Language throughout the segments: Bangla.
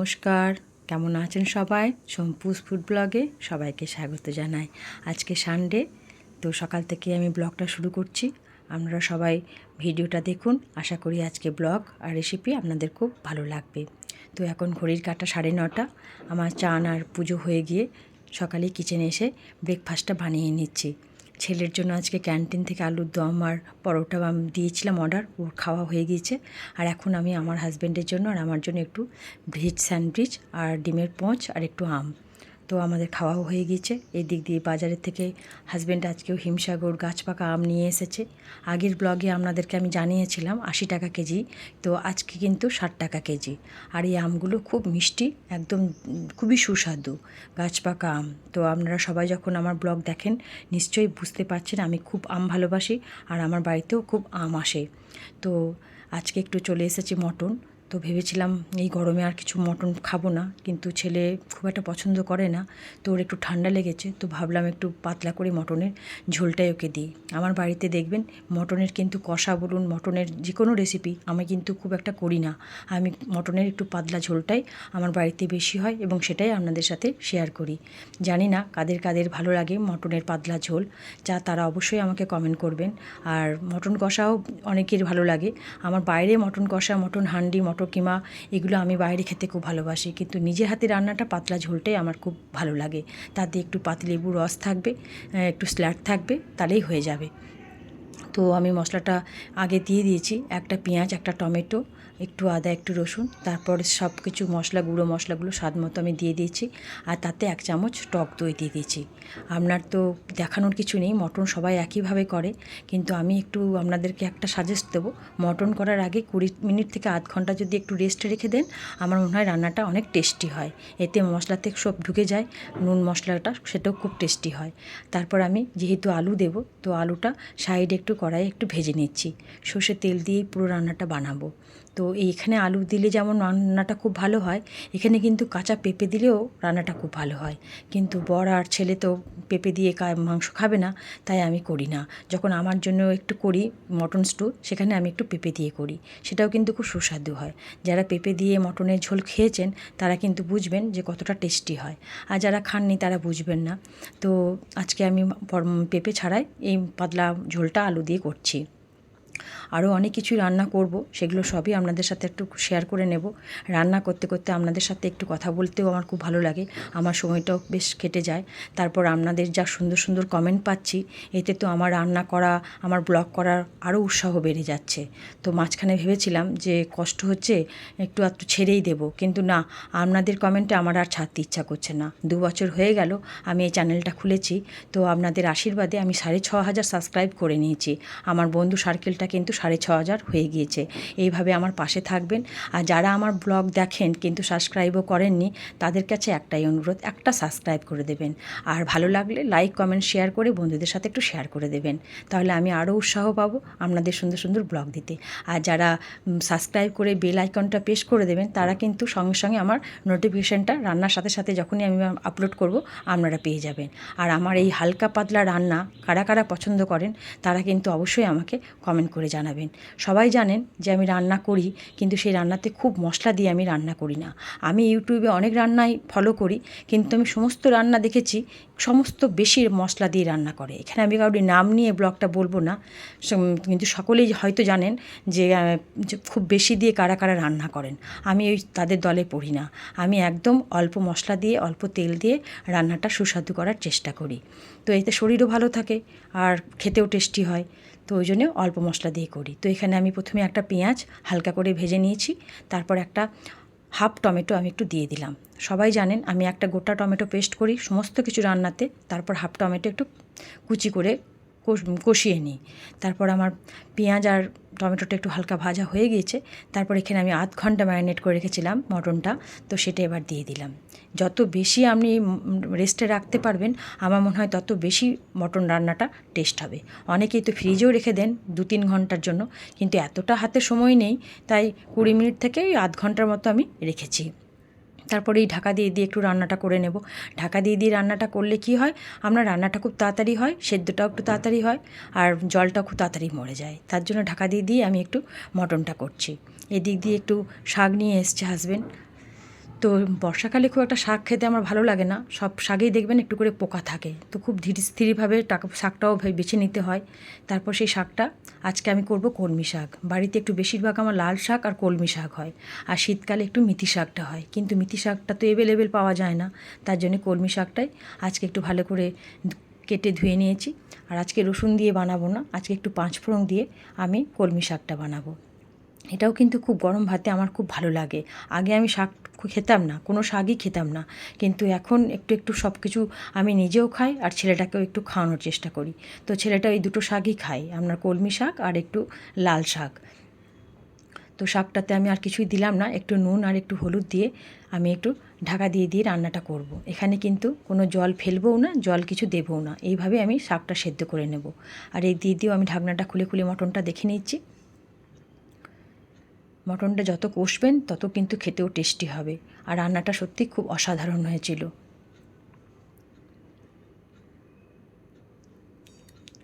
নমস্কার। কেমন আছেন সবাই? সম্পুস ফুড ব্লগে সবাইকে স্বাগত জানাই। আজকে সানডে তো সকাল থেকে আমি ব্লগটা শুরু করছি। আপনারা সবাই ভিডিওটা দেখুন। আশা করি আজকে ব্লগ আর রেসিপি আপনাদের খুব ভালো লাগবে। তো এখন ঘড়ির কাটা সাড়ে নটা। আমার চান আর পুজো হয়ে গিয়ে সকালে কিচেনে এসে ব্রেকফাস্টটা বানিয়ে নিচ্ছি। ছেলের জন্য আজকে ক্যান্টিন থেকে আলুর দম আর পরোটা আমি দিয়েছিলাম অর্ডার, ওর খাওয়া হয়ে গিয়েছে। আর এখন আমি আমার হাজব্যান্ডের জন্য আর আমার জন্য একটু ভেজ স্যান্ডউইচ আর ডিমের পোঁচ আর একটু আম। তো আমাদের খাওয়াও হয়ে গিয়েছে এই দিক দিয়ে বাজারের থেকে হাজব্যান্ড আজকেও হিমসাগর গাছ পাকা আম নিয়ে এসেছে। আগের ব্লগে আপনাদেরকে আমি জানিয়েছিলাম আশি টাকা কেজি। তো আজকে কিন্তু ষাট টাকা কেজি। আর এই আমগুলো খুব মিষ্টি, একদম খুবই সুস্বাদু গাছ পাকা আম। তো আপনারা সবাই যখন আমার ব্লগ দেখেন, নিশ্চয়ই বুঝতে পারছেন আমি খুব আম ভালোবাসি আর আমার বাড়িতেও খুব আম আসে। তো আজকে একটু চলে এসেছি মটন। তো ভেবেছিলাম এই গরমে আর কিছু মটন খাব না, কিন্তু ছেলে খুব একটা পছন্দ করে না, তো ওর একটু ঠান্ডা লেগেছে, তো ভাবলাম একটু পাতলা করে মটনের ঝোলটাই ওকে দিই। আমার বাড়িতে দেখবেন মটনের কিন্তু কষা বলুন, মটনের যে কোনো রেসিপি আমি কিন্তু খুব একটা করি না। আমি মটনের একটু পাতলা ঝোলটাই আমার বাড়িতে বেশি হয় এবং সেটাই আপনাদের সাথে শেয়ার করি। জানি না কাদের কাদের ভালো লাগে মটনের পাতলা ঝোল, যা তারা অবশ্যই আমাকে কমেন্ট করবেন। আর মটন কষাও অনেকের ভালো লাগে। আমার বাইরে মটন কষা, মটন হান্ডি মটর কিমা, এগুলো আমি বাইরে খেতে খুব ভালোবাসি। কিন্তু নিজের হাতে রান্নাটা পাতলা ঝোলটাই আমার খুব ভালো লাগে। তাতে একটু পাতিলেবু রস থাকবে একটু স্ল্যাট থাকবে, তাহলেই হয়ে যাবে। তো আমি মশলাটা আগে দিয়ে দিয়েছি, একটা পেঁয়াজ, একটা টমেটো একটু আদা, একটু রসুন, তারপরে সব কিছু মশলা, গুঁড়ো মশলাগুলো স্বাদ মতো আমি দিয়ে দিয়েছি আর তাতে এক চামচ টক দই দিয়ে দিয়েছি। আপনার তো দেখানোর কিছু নেই, মটন সবাই একইভাবে করে, কিন্তু আমি একটু আপনাদেরকে একটা সাজেস্ট দেবো। মটন করার আগে কুড়ি মিনিট থেকে আধ ঘণ্টা যদি একটু রেস্টে রেখে দেন, আমার মনে হয় রান্নাটা অনেক টেস্টি হয়। এতে মশলাতে সব ঢুকে যায়, নুন মশলাটা সেটাও খুব টেস্টি হয়। তারপর আমি যেহেতু আলু দেব, তো আলুটা সাইডে একটু কড়াইয়ে একটু ভেজে নিচ্ছি। সর্ষে তেল দিয়েই পুরো রান্নাটা বানাবো। তো এইখানে আলু দিলে যেমন রান্নাটা খুব ভালো হয়, এখানে কিন্তু কাঁচা পেঁপে দিলেও রান্নাটা খুব ভালো হয়। কিন্তু বর আর ছেলে তো পেঁপে দিয়ে মাংস খাবে না, তাই আমি করি না। যখন আমার জন্য একটু করি মটন স্টু, সেখানে আমি একটু পেঁপে দিয়ে করি। সেটাও কিন্তু খুব সুস্বাদু হয়। যারা পেঁপে দিয়ে মটনের ঝোল খেয়েছেন, তারা কিন্তু বুঝবেন যে কতটা টেস্টি হয়। আর যারা খাননি, তারা বুঝবেন না। তো আজকে আমি পেঁপে ছাড়াই এই পাতলা ঝোলটা আলু দিয়ে করছি। আরও অনেক কিছুই রান্না করব, সেগুলো সবই আপনাদের সাথে একটু শেয়ার করে নেব। রান্না করতে করতে আপনাদের সাথে একটু কথা বলতেও আমার খুব ভালো লাগে, আমার সময়টাও বেশ কেটে যায়। তারপর আপনাদের যা সুন্দর সুন্দর কমেন্ট পাচ্ছি, এতে তো আমার রান্না করা, আমার ব্লগ করার আরও উৎসাহ বেড়ে যাচ্ছে। তো মাঝখানে ভেবেছিলাম যে কষ্ট হচ্ছে, একটু একটু ছেড়েই দেব, কিন্তু না, আপনাদের কমেন্টে আমার আর ছাড়তে ইচ্ছা করছে না। দু বছর হয়ে গেল, আমি এই চ্যানেলটা খুলেছি, তো আপনাদের আশীর্বাদে আমি সাড়ে ছ হাজার সাবস্ক্রাইব করে নিয়েছি। আমার বন্ধু সার্কেলটা কিন্তু সাড়ে ছ হাজার হয়ে গিয়েছে। এইভাবে আমার পাশে থাকবেন। আর যারা আমার ব্লগ দেখেন কিন্তু সাবস্ক্রাইবও করেননি, তাদের কাছে একটাই অনুরোধ, একটা সাবস্ক্রাইব করে দেবেন। আর ভালো লাগলে লাইক, কমেন্ট, শেয়ার করে বন্ধুদের সাথে একটু শেয়ার করে দেবেন। তাহলে আমি আরও উৎসাহ পাবো আপনাদের সুন্দর সুন্দর ব্লগ দিতে। আর যারা সাবস্ক্রাইব করে বেল আইকনটা পেশ করে দেবেন, তারা কিন্তু সঙ্গে সঙ্গে আমার নোটিফিকেশানটা রান্নার সাথে সাথে যখনই আমি আপলোড করব, আপনারা পেয়ে যাবেন। আর আমার এই হালকা পাতলা রান্না কারা কারা পছন্দ করেন, তারা কিন্তু অবশ্যই আমাকে কমেন্ট করে জানাবেন। সবাই জানেন যে আমি রান্না করি, কিন্তু সেই রান্নাতে খুব মশলা দিয়ে আমি রান্না করি না। আমি ইউটিউবে অনেক রান্নাই ফলো করি, কিন্তু আমি সমস্ত রান্না দেখেছি, সমস্ত বেশি মশলা দিয়ে রান্না করে। এখানে আমি কাউরি নাম নিয়ে ব্লগটা বলব না কিন্তু সকলেই হয়তো জানেন যে খুব বেশি দিয়ে কারা কারা রান্না করেন। আমি ওই তাদের দলে পড়ি না। আমি একদম অল্প মশলা দিয়ে, অল্প তেল দিয়ে রান্নাটা সুস্বাদু করার চেষ্টা করি। তো এতে শরীরও ভালো থাকে, আর খেতেও টেস্টি হয়। তো ওই জন্য অল্প মশলা দিয়ে করি। তো এখানে আমি প্রথমে একটা পেঁয়াজ হালকা করে ভেজে নিয়েছি, তারপর একটা হাফ টমেটো আমি একটু দিয়ে দিলাম। সবাই জানেন আমি একটা গোটা টমেটো পেস্ট করি সমস্ত কিছু রান্নাতে, তারপর হাফ টমেটো একটু কুচি করে কষিয়ে নিই। তারপর আমার পেঁয়াজ আর টমেটোটা একটু হালকা ভাজা হয়ে গিয়েছে। তারপর এখানে আমি আধ ঘণ্টা ম্যারিনেট করে রেখেছিলাম মটনটা। তো সেটা এবার দিয়ে দিলাম। যত বেশি আপনি রেস্টে রাখতে পারবেন, আমার মনে হয় তত বেশি মটন রান্নাটা টেস্ট হবে। অনেকেই তো ফ্রিজেও রেখে দেন দু তিন ঘণ্টার জন্য, কিন্তু এতটা হাতে সময় নেই, তাই কুড়ি মিনিট থেকে আধ ঘণ্টার মতো আমি রেখেছি। তারপরে এই ঢাকা দিয়ে দিয়ে একটু রান্নাটা করে নেব। ঢাকা দিয়ে দিয়ে রান্নাটা করলে কি হয়? আমরা রান্নাটা খুব তাড়াতাড়ি হয়, সেদ্ধটাও একটু তাড়াতাড়ি হয়, আর জলটা খুব তাড়াতাড়ি মরে যায়। তার জন্য ঢাকা দিয়ে দিয়ে আমি একটু মটনটা করছি। এদিক দিয়ে একটু শাক নিয়ে এসছে হাজবেন্ড তো বর্ষাকালে খুব একটা শাক খেতে আমার ভালো লাগে না। সব শাকেই দেখবেন একটু করে পোকা থাকে। তো খুব ধীর স্থিরভাবে টাকা, শাকটাও বেছে নিতে হয়। তারপর সেই শাকটা আজকে আমি করব কলমি শাক। বাড়িতে একটু বেশিরভাগ আমার লাল শাক আর কলমি শাক হয়। আর শীতকালে একটু মিথি শাকটা হয়। কিন্তু মিথি শাকটা তো অ্যাভেলেবেল পাওয়া যায় না। তার জন্য কলমি শাকটাই আজকে একটু ভালো করে কেটে ধুয়ে নিয়েছি। আর আজকে রসুন দিয়ে বানাবো না। আজকে একটু পাঁচফোড়ন দিয়ে আমি কলমি শাকটা বানাবো। এটাও কিন্তু খুব গরম ভাতে আমার খুব ভালো লাগে। আগে আমি শাক খেতাম না, কোনো শাকই খেতাম না। কিন্তু এখন একটু একটু সব কিছু আমি নিজেও খাই আর ছেলেটাকেও একটু খাওয়ানোর চেষ্টা করি। তো ছেলেটা এই দুটো শাকই খাই আপনার কলমি শাক আর একটু লাল শাক। তো শাকটাতে আমি আর কিছুই দিলাম না, একটু নুন আর একটু হলুদ দিয়ে আমি একটু ঢাকা দিয়ে দিয়ে রান্নাটা করব। এখানে কিন্তু কোনো জল ফেলবও না, জল কিছু দেবও না। এইভাবে আমি শাকটা সেদ্ধ করে নেব। আর এই দিয়ে দিয়েও আমি ঢাকনাটা খুলে খুলে মটনটা দেখে নিচ্ছি। মটনটা যত কষবেন, তত কিন্তু খেতেও টেস্টি হবে। আর রান্নাটা সত্যি খুব অসাধারণ হয়েছিল।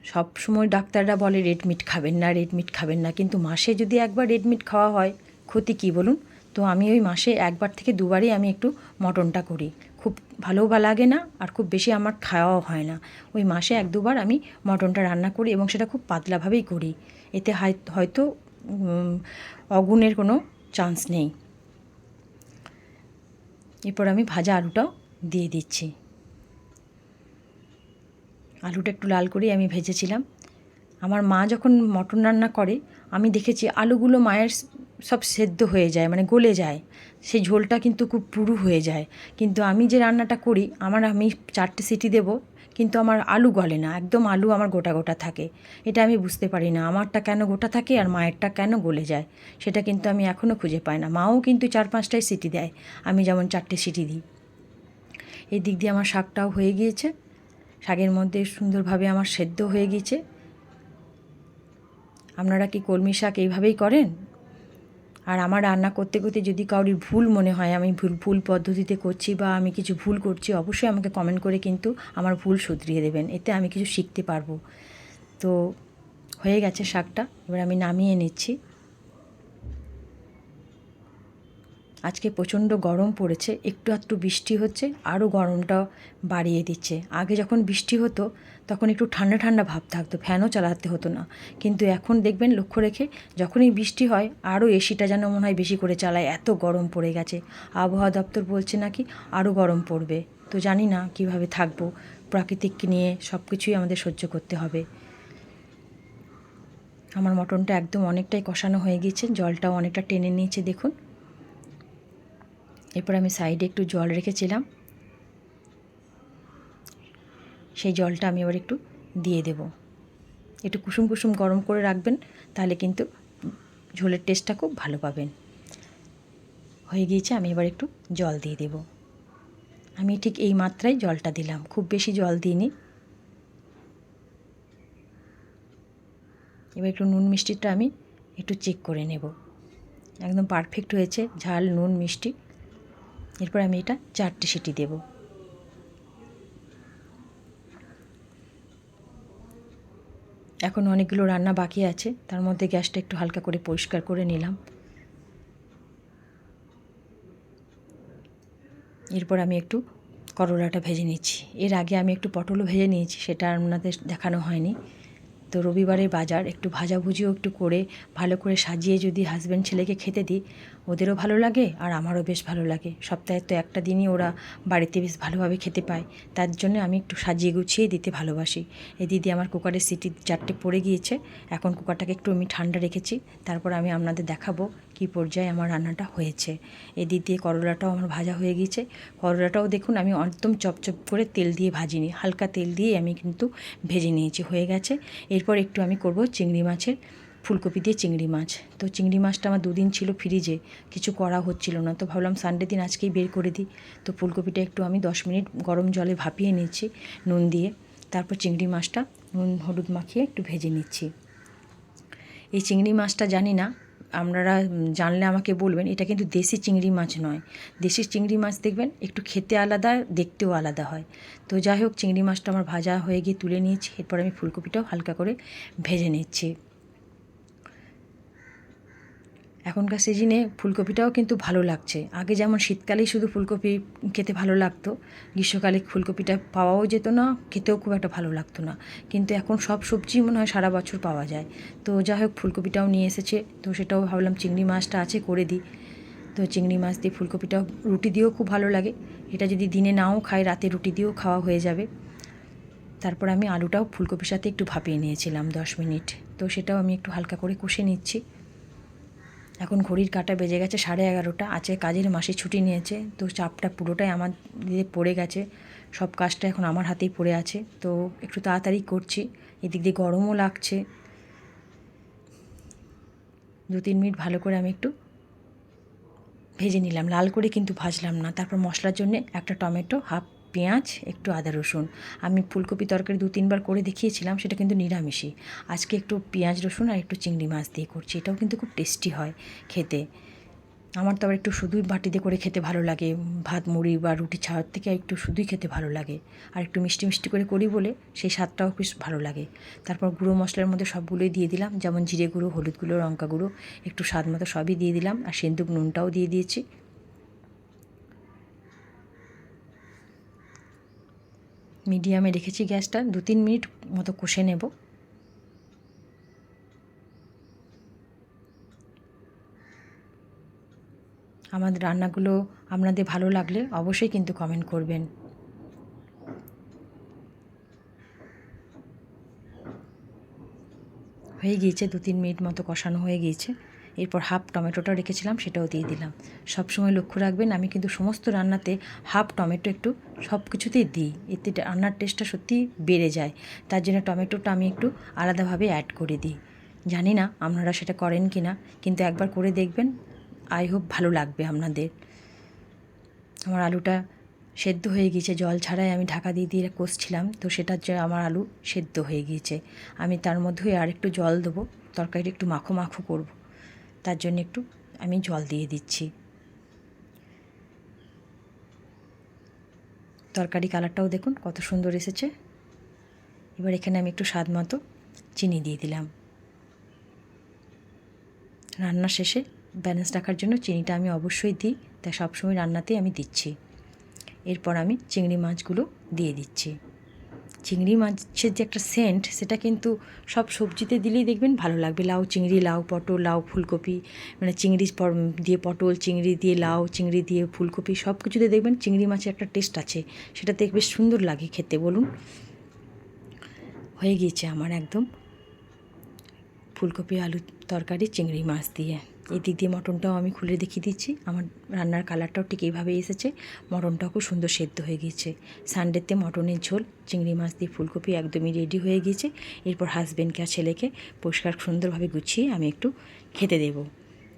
সব সময় ডাক্তাররা বলে রেড মিট খাবেন না রেড মিট খাবেন না। কিন্তু মাসে যদি একবার রেড মিট খাওয়া হয়, ক্ষতি কী বলুন? তো আমি ওই মাসে একবার থেকে দুবারই আমি একটু মটনটা করি। খুব ভালোও বা লাগে না, আর খুব বেশি আমার খাওয়াও হয় না। ওই মাসে এক দুবার আমি মটনটা রান্না করি এবং সেটা খুব পাতলাভাবেই করি। এতে হয়- হয়তো উম, অগুনের কোনো চান্স নেই। এরপর আমি ভাজা আলুটাও দিয়ে দিচ্ছি। আলুটা একটু লাল করেই আমি ভেজেছিলাম। আমার মা যখন মটন রান্না করে আমি দেখেছি আলুগুলো মায়ের সব সেদ্ধ হয়ে যায় মানে গলে যায়। সেই ঝোলটা কিন্তু খুব পুরু হয়ে যায়। কিন্তু আমি যে রান্নাটা করি, আমার আমি চারটে সিটি দেব, কিন্তু আমার আলু গলে না, একদম আলু আমার গোটা গোটা থাকে। এটা আমি বুঝতে পারি না, আমারটা কেন গোটা থাকে আর মায়েরটা কেন গলে যায়? সেটা কিন্তু আমি এখনও খুঁজে পাই না। মাও কিন্তু চার পাঁচটাই সিটি দেয়, আমি যেমন চারটে সিটি দিই। এই দিক দিয়ে আমার শাকটাও হয়ে গিয়েছে। শাকের মধ্যে সুন্দরভাবে আমার সেদ্ধ হয়ে গিয়েছে। আপনারা কি কলমি শাক এইভাবেই করেন? আর আমার রান্না করতে করতে যদি কারোর ভুল মনে হয়, আমি ভুল ভুল পদ্ধতিতে করছি বা আমি কিছু ভুল করছি, অবশ্যই আমাকে কমেন্ট করে কিন্তু আমার ভুল শুধরিয়ে দেবেন। এতে আমি কিছু শিখতে পারব। তো হয়ে গেছে শাকটা, এবার আমি নামিয়ে নিচ্ছি। আজকে প্রচণ্ড গরম পড়েছে, একটু একটু বৃষ্টি হচ্ছে, আরও গরমটা বাড়িয়ে দিচ্ছে। আগে যখন বৃষ্টি হতো, তখন একটু ঠান্ডা ঠান্ডা ভাব থাকতো, ফ্যানও চালাতে হতো না। কিন্তু এখন দেখবেন, লক্ষ্য রেখে যখনই বৃষ্টি হয়, আরও এসিটা যেন মনে হয় বেশি করে চালায়, এত গরম পড়ে গেছে। আবহাওয়া দপ্তর বলছে নাকি আরও গরম পড়বে। তো জানি না কীভাবে থাকব প্রাকৃতিককে নিয়ে সব কিছুই আমাদের সহ্য করতে হবে। আমার মটনটা একদম অনেকটাই কষানো হয়ে গিয়েছে, জলটাও অনেকটা টেনে নিয়েছে, দেখুন। এরপর আমি সাইডে একটু জল রেখেছিলাম। সেই জলটা আমি এবার একটু দিয়ে দেব। একটু কুসুম কুসুম গরম করে রাখবেন, তাহলে কিন্তু ঝোলের টেস্টটা খুব ভালো পাবেন। হয়ে গিয়েছে, আমি এবার একটু জল দিয়ে দেব। আমি ঠিক এই মাত্রায় জলটা দিলাম, খুব বেশি জল দিইনি। এবার একটু নুন মিষ্টিটা আমি একটু চেক করে নেব। একদম পারফেক্ট হয়েছে, ঝাল, নুন, মিষ্টি। এরপর আমি এটা চারটে সিটি দেব। এখন অনেকগুলো রান্না বাকি আছে, তার মধ্যে গ্যাসটা একটু হালকা করে পরিষ্কার করে নিলাম। এরপর আমি একটু করলাটা ভেজে নিচ্ছি। এর আগে আমি একটু পটলও ভেজে নিয়েছি, সেটা আপনাদের দেখানো হয়নি। তো রবিবারের বাজার একটু ভাজাভুজিও একটু করে, ভালো করে সাজিয়ে যদি হাজব্যান্ড ছেলেকে খেতে দিই, ওদেরও ভালো লাগে আর আমারও বেশ ভালো লাগে। সপ্তাহে তো একটা দিনই ওরা বাড়িতে বেশ ভালোভাবে খেতে পায়। তার জন্য আমি একটু সাজিয়ে গুছিয়ে দিতে ভালোবাসি। এই দিদি আমার কুকারের সিটি চারটে পড়ে গিয়েছে, এখন কুকারটাকে একটু আমি ঠান্ডা রেখেছি, তারপর আমি আপনাদের দেখাবো কী পর্যায়ে আমার রান্নাটা হয়েছে। এই দিক দিয়ে করলাটাও আমার ভাজা হয়ে গিয়েছে। করলাটাও দেখুন আমি একদম চপচপ করে তেল দিয়ে ভাজিনি, হালকা তেল দিয়ে আমি কিন্তু ভেজে নিয়েছি, হয়ে গেছে। এরপর একটু আমি করব চিংড়ি মাছের ফুলকপি দিয়ে চিংড়ি মাছ। তো চিংড়ি মাছটা আমার দুদিন ছিল ফ্রিজে কিছু করা হচ্ছিল না। তো ভাবলাম সানডে দিন আজকেই বের করে দিই। তো ফুলকপিটা একটু আমি দশ মিনিট গরম জলে ভাপিয়ে নিচ্ছি, নুন দিয়ে। তারপর চিংড়ি মাছটা নুন হলুদ মাখিয়ে একটু ভেজে নিচ্ছি। এই চিংড়ি মাছটা জানি না আপনারা জানলে আমাকে বলবেন, এটা কিন্তু দেশি চিংড়ি মাছ নয়। দেশি চিংড়ি মাছ দেখবেন, একটু খেতে আলাদা, দেখতেও আলাদা হয়। তো যাই হোক, চিংড়ি মাছটা আমার ভাজা হয়ে গিয়ে তুলে নিয়েছি, এরপর আমি ফুলকপিটাও হালকা করে ভেজে নিচ্ছি। এখনকার সিজনে ফুলকপিটাও কিন্তু ভালো লাগছে। আগে যেমন শীতকালেই শুধু ফুলকপি খেতে ভালো লাগতো, গ্রীষ্মকালে ফুলকপিটা পাওয়াও যেত না, খেতেও খুব একটা ভালো লাগতো না। কিন্তু এখন সব সবজি মনে হয় সারা বছর পাওয়া যায়। তো যাই হোক, ফুলকপিটাও নিয়ে এসেছে। তো সেটাও ভাবলাম চিংড়ি মাছটা আছে করে দিই। তো চিংড়ি মাছ দিয়ে ফুলকপিটাও রুটি দিয়েও খুব ভালো লাগে। এটা যদি দিনে নাও খাই, রাতে রুটি দিয়েও খাওয়া হয়ে যাবে। তারপর আমি আলুটাও ফুলকপির সাথে একটু ভাপিয়ে নিয়েছিলাম দশ মিনিট। তো সেটাও আমি একটু হালকা করে কষে নিচ্ছি। এখন ঘড়ির কাঁটা বেজে গেছে সাড়ে এগারোটা, আছে কাজের মাসে ছুটি নিয়েছে, তো চাপটা পুরোটাই আমার দিয়ে পড়ে গেছে, সব কাজটা এখন আমার হাতেই পড়ে আছে, তো একটু তাড়াতাড়ি করছি, এদিক দিয়ে গরমও লাগছে। দু তিন মিনিট ভালো করে আমি একটু ভেজে নিলাম, লাল করে কিন্তু ভাজলাম না, তারপর মশলার জন্য একটা টমেটো হাফ পেঁয়াজ, একটু আদা রসুন। আমি ফুলকপি তরকারি দু, তিনবার করে দেখিয়েছিলাম, সেটা কিন্তু নিরামিষই। আজকে একটু পেঁয়াজ রসুন আর একটু চিংড়ি মাছ দিয়ে করছি, এটাও কিন্তু খুব টেস্টি হয় খেতে। আমার তো আবার একটু শুধুই বাটিতে করে খেতে ভালো লাগে, ভাত, মুড়ি বা রুটি ছাড়ার থেকে একটু শুধুই খেতে ভালো লাগে। আর একটু মিষ্টি মিষ্টি করে করি বলে সেই স্বাদটাও বেশ ভালো লাগে। তারপর গুঁড়ো মশলার মধ্যে সবগুলোই দিয়ে দিলাম, যেমন জিরে গুঁড়ো, হলুদ গুঁড়ো, লঙ্কা গুঁড়ো, একটু স্বাদ মতো সবই দিয়ে দিলাম। আর সেন্দুক নুনটাও দিয়ে দিয়েছি। মিডিয়ামে রেখেছি গ্যাসটা, দু তিন মিনিট মতো কষে নেব। আমাদের রান্নাগুলো আপনাদের ভালো লাগলে অবশ্যই কিন্তু কমেন্ট করবেন। হয়ে গিয়েছে, দু তিন মিনিট মতো কষানো হয়ে গিয়েছে। এরপর হাফ টমেটোটা রেখেছিলাম, সেটাও দিয়ে দিলাম। সব সময় লক্ষ্য রাখবেন, আমি কিন্তু সমস্ত রান্নাতে হাফ টমেটো একটু সব কিছুতেই দিই। এতে রান্নার টেস্টটা সত্যিই বেড়ে যায়। তার জন্য টমেটোটা আমি একটু আলাদাভাবে অ্যাড করে দিই। জানি না আপনারা সেটা করেন কি না কিন্তু একবার করে দেখবেন আই হোপ ভালো লাগবে আপনাদের। আমার আলুটা সেদ্ধ হয়ে গিয়েছে, জল ছাড়াই আমি ঢাকা দিয়ে দিয়ে কষছিলাম, তো সেটার জন্য আমার আলু সেদ্ধ হয়ে গিয়েছে। আমি তার মধ্যেই আর একটু জল দেবো, তরকারিটা একটু মাখো মাখো করব। তার জন্য একটু আমি জল দিয়ে দিচ্ছি। তরকারি কালারটাও দেখুন কত সুন্দর এসেছে। এবার এখানে আমি একটু স্বাদ মতো চিনি দিয়ে দিলাম। রান্না শেষে ব্যালেন্স রাখার জন্য চিনিটা আমি অবশ্যই দিই, তাই সবসময় রান্নাতেই আমি দিচ্ছি। এরপর আমি চিংড়ি মাছগুলো দিয়ে দিচ্ছি। চিংড়ি মাছের যে একটা সেন্ট সেটা কিন্তু সব সবজিতে দিলেই দেখবেন ভালো লাগবে। লাউ চিংড়ি, লাউ পটল, লাউ ফুলকপি মানে চিংড়ি দিয়ে পটল, চিংড়ি দিয়ে লাউ, চিংড়ি দিয়ে ফুলকপি সব কিছুতে দেখবেন চিংড়ি মাছের একটা টেস্ট আছে। সেটা দেখবে সুন্দর লাগে খেতে, বলুন। হয়ে গিয়েছে আমার একদম ফুলকপি আলু তরকারি, চিংড়ি মাছ দিয়ে। এই দিক দিয়ে মটনটাও আমি খুলে দেখিয়ে দিচ্ছি। আমার রান্নার কালারটাও ঠিক এইভাবে এসেছে। মটনটাও খুব সুন্দর সেদ্ধ হয়ে গিয়েছে। সানডেতে মটনের ঝোল, চিংড়ি মাছ দিয়ে ফুলকপি একদমই রেডি হয়ে গিয়েছে। এরপর হাজব্যান্ডকে আর ছেলেকে পরিষ্কার সুন্দরভাবে গুছিয়ে আমি একটু খেতে দেবো।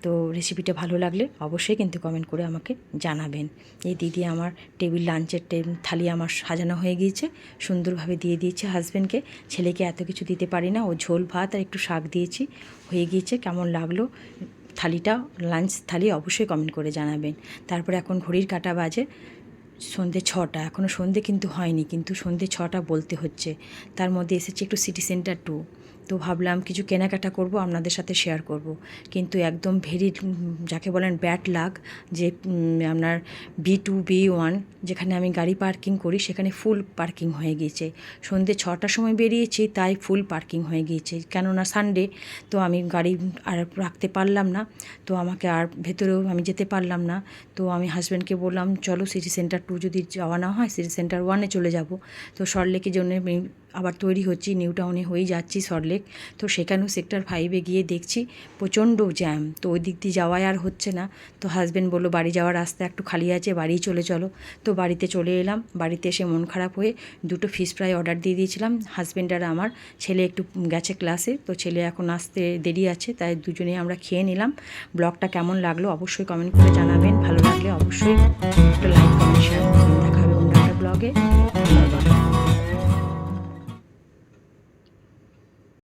তো রেসিপিটা ভালো লাগলে অবশ্যই কিন্তু কমেন্ট করে আমাকে জানাবেন। এই দিদি আমার টেবিল লাঞ্চের থালি আমার সাজানো হয়ে গিয়েছে। সুন্দরভাবে দিয়ে দিয়েছে হাজব্যান্ডকে ছেলেকে এত কিছু দিতে পারি না। ও ঝোল, ভাত আর একটু শাক দিয়েছি। হয়ে গিয়েছে, কেমন লাগল? থালিটা লাঞ্চ থালি অবশ্যই কমেন্ট করে জানাবেন। তারপরে এখন ঘড়ির কাটা বাজে সন্ধে ছটা। এখনও সন্ধে কিন্তু হয়নি, কিন্তু সন্ধে ছটা বলতে হচ্ছে। তার মধ্যে এসেছে একটু সিটি সেন্টার টু তো ভাবলাম কিছু কেনাকাটা করব, আপনাদের সাথে শেয়ার করব। কিন্তু একদম ভেরি যাকে বলেন ব্যাড লাগ যে আপনার বি টু বি ওয়ান যেখানে আমি গাড়ি পার্কিং করি, সেখানে ফুল পার্কিং হয়ে গিয়েছে। সন্ধ্যে ছটার সময় বেরিয়েছি, তাই ফুল পার্কিং হয়ে গিয়েছে। কেননা সানডে তো আমি গাড়ি আর রাখতে পারলাম না, তো আমাকে আর ভেতরেও আমি যেতে পারলাম না। তো আমি হাজব্যান্ডকে বললাম, চলো সিটি সেন্টার টু যদি যাওয়া না হয় সিটি সেন্টার ওয়ানে চলে যাব। তো সল্টলেকের জন্য আবার তৈরি হচ্ছি, নিউ টাউনে হয়েই যাচ্ছি সল্টলেক তো সেখানেও সেক্টর ফাইভে গিয়ে দেখছি, প্রচণ্ড জ্যাম তো ওই দিক দিয়ে যাওয়াই আর হচ্ছে না। তো হাজব্যান্ড বলল, বাড়ি যাওয়ার রাস্তা একটু খালি আছে বাড়ি চলে চলো। তো বাড়িতে চলে এলাম। বাড়িতে এসে মন খারাপ হয়ে দুটো ফিশ ফ্রাই অর্ডার দিয়ে দিয়েছিলাম। হাজব্যান্ড আর আমার। ছেলে একটু গেছে ক্লাসে তো ছেলে এখন আসতে দেরি আছে, তাই দুজনেই আমরা খেয়ে নিলাম। ব্লগটা কেমন লাগল অবশ্যই কমেন্ট করে জানাবেন। ভালো লাগলে অবশ্যই একটা লাইক কমেন্ট শেয়ার দেখা হবে অন্য একটা ব্লগে